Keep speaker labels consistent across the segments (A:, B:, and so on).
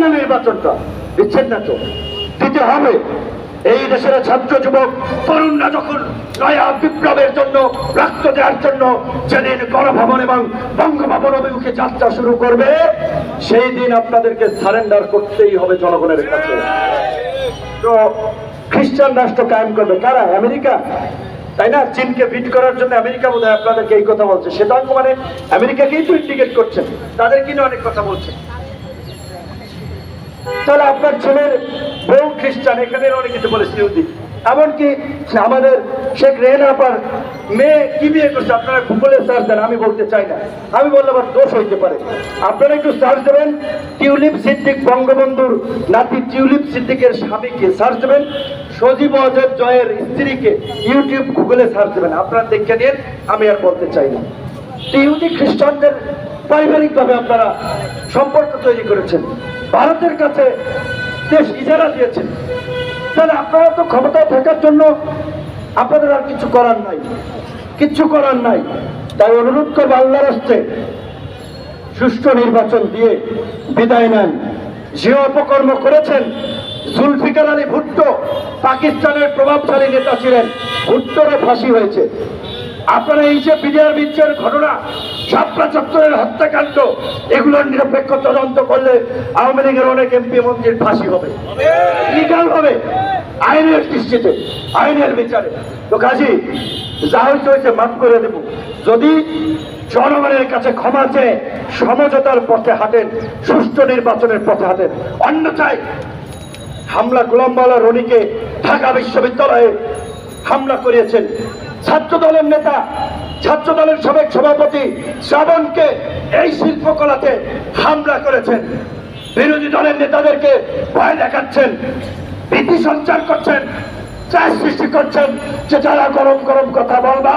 A: না নির্বাচনটা দিচ্ছেন না তো। দিতে হবে। এই দেশের ছাত্র যুবক, তরুণরা যখন নয়া বিপ্লবের জন্য, রক্ত দেওয়ার জন্য যেদিন গণভবন এবং বঙ্গভবন অভিমুখে যাত্রা শুরু করবে, সেই দিন আপনাদেরকে সারেন্ডার করতেই হবে জনগণের কাছে। তো খ্রিস্টান রাষ্ট্র কায়েম করবে। কারা? আমেরিকা? তাই না? চীনকে বিট করার জন্য আমেরিকা বোধহয় আপনাদেরকে এই কথা বলছে। শ্বেতাঙ্গ মানে আমেরিকাকেই তো ইন্ডিকেট করছেন তাদের কিনে অনেক কথা বলছেন তাহলে আপনার ছেলের বউ খ্রিস্টান, এখানে অনেক কিছু বলেছে ইহুদি এমনকি আমাদের শেখ রেহনাপার মেয়ে কি বিয়ে করছে, আপনারা গুগলে সার্চ দেন, আমি বলতে চাই না। আমি বললে আবার দোষ হইতে পারে। আপনারা একটু সার্চ দেবেন, টিউলিপ সিদ্দিক বঙ্গবন্ধুর নাতি টিউলিপ সিদ্দিকের স্বামীকে সার্চ দেবেন। সজীব অজয় জয়ের স্ত্রীকে ইউটিউব গুগলে সার্চ দেবেন। আপনারা দেখে নিন, আমি আর বলতে চাই না। ইহুদি খ্রিস্টানদের পারিবারিকভাবে আপনারা সম্পর্ক তৈরি করেছেন। ভারতের কাছে দেশ ইজারা দিয়েছেন তাহলে আপনারা তো ক্ষমতায় থাকার জন্য আপনাদের আর কিছু করার নাই। কিচ্ছু করার নাই। তাই অনুরোধ করব আল্লাহ রাস্তে সুষ্ঠু নির্বাচন দিয়ে বিদায় নেন। যে অপকর্ম করেছেন জুলফিকার আলী ভুট্টো, পাকিস্তানের প্রভাবশালী নেতা ছিলেন। ভুট্টোরও ফাঁসি হয়েছে। আপনারা এই যে বিডিআর বিচ্ছের ঘটনা শাপলা চত্বরের হত্যাকাণ্ড, এগুলোর নিরপেক্ষ তদন্ত করলে আওয়ামী লীগের অনেক এমপি মন্ত্রীর ফাঁসি হবে। লিগাল হবে। আইনের দৃষ্টিতে, আইনের বিচারে। তো কাজী, যা হয়েছে হয়েছে মাফ করে দেব। যদি জনগণের কাছে ক্ষমা চেয়ে সমঝোতার পথে হাঁটেন, সুষ্ঠু নির্বাচনের পথে হাঁটেন, অন্যথায় হামলা গোলামবালা রনিকে ঢাকা বিশ্ববিদ্যালয়ে হামলা করিয়েছেন ছাত্র দলের নেতা ছাত্র দলের সাবেক সভাপতি শ্রাবণকে এই শিল্পকলাতে হামলা করেছেন। বিরোধী দলের নেতাদেরকে ভয় দেখাচ্ছেন, ভীতি সঞ্চার করছেন চায় সৃষ্টি করছেন যে যারা গরম গরম কথা বলবা,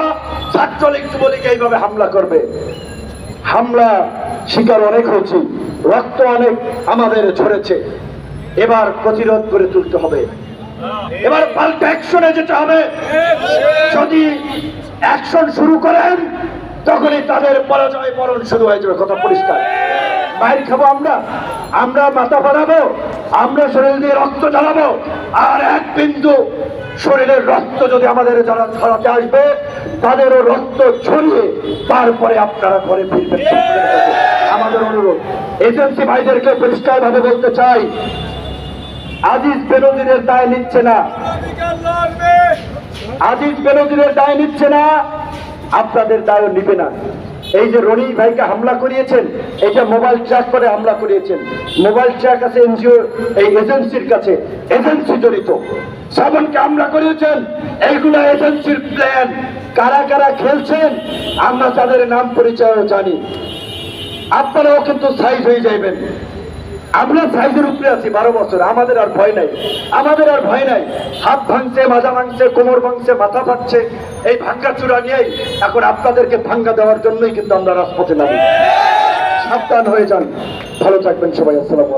A: ছাত্রলীগ যুবলীগ এইভাবে হামলা করবে। হামলা শিকার অনেক হয়েছি, রক্ত অনেক আমাদের ঝরেছে। এবার প্রতিরোধ করে তুলতে হবে। এবার পাল্টা অ্যাকশনে যেতে হবে। যদি অ্যাকশন শুরু করেন, তখনই তাদের পরাজয় বরণ শুরু হয়ে যাবে। কথা পরিষ্কার। মায়ের খাব আমরা। আমরা মাথা বাড়াবো আমরা শরীর দিয়ে রক্ত জ্বালাবো আর এক বিন্দু শরীরের রক্ত যদি আমাদের যারা ছড়াতে আসবে, তাদেরও রক্ত ছড়িয়ে তারপরে আপনারা ঘরে ফিরবেন। আমাদের অনুরোধ এজেন্সি ভাইদেরকে পরিষ্কার ভাবে বলতে চাই আজিজ বেনজিরের দায় নিচ্ছে না। আজিজ বেনজিরের দায় নিচ্ছে না, আপনাদের দায়ও নিবে না। এই যে রনি ভাইকে হামলা করিয়েছেন এটা মোবাইল ট্র্যাক করে হামলা করিয়েছেন, মোবাইল ট্র্যাক আছে এনজিও, এই এজেন্সির কাছে, এজেন্সি জড়িত। শ্রাবণকে হামলা করিয়েছেন, এইগুলো এজেন্সির প্ল্যান কারা কারা খেলছেন, আমরা তাদের নাম পরিচয়ও জানি। আপনারাও কিন্তু সাইজ হয়ে যাইবেন। আমরা সাইজের উপরে আছি বারো বছর, আমাদের আর ভয় নাই। আমাদের আর ভয় নাই। হাত ভাঙছে, মাজা ভাঙছে, কোমর ভাঙছে, মাথা ফাটছে, এই ভাঙ্গা চূড়া নিয়েই এখন আপনাদেরকে ভাঙ্গা দেওয়ার জন্যই কিন্তু আমরা রাজপথে নামি। সাবধান হয়ে যান। ভালো থাকবেন সবাই, আসসালাম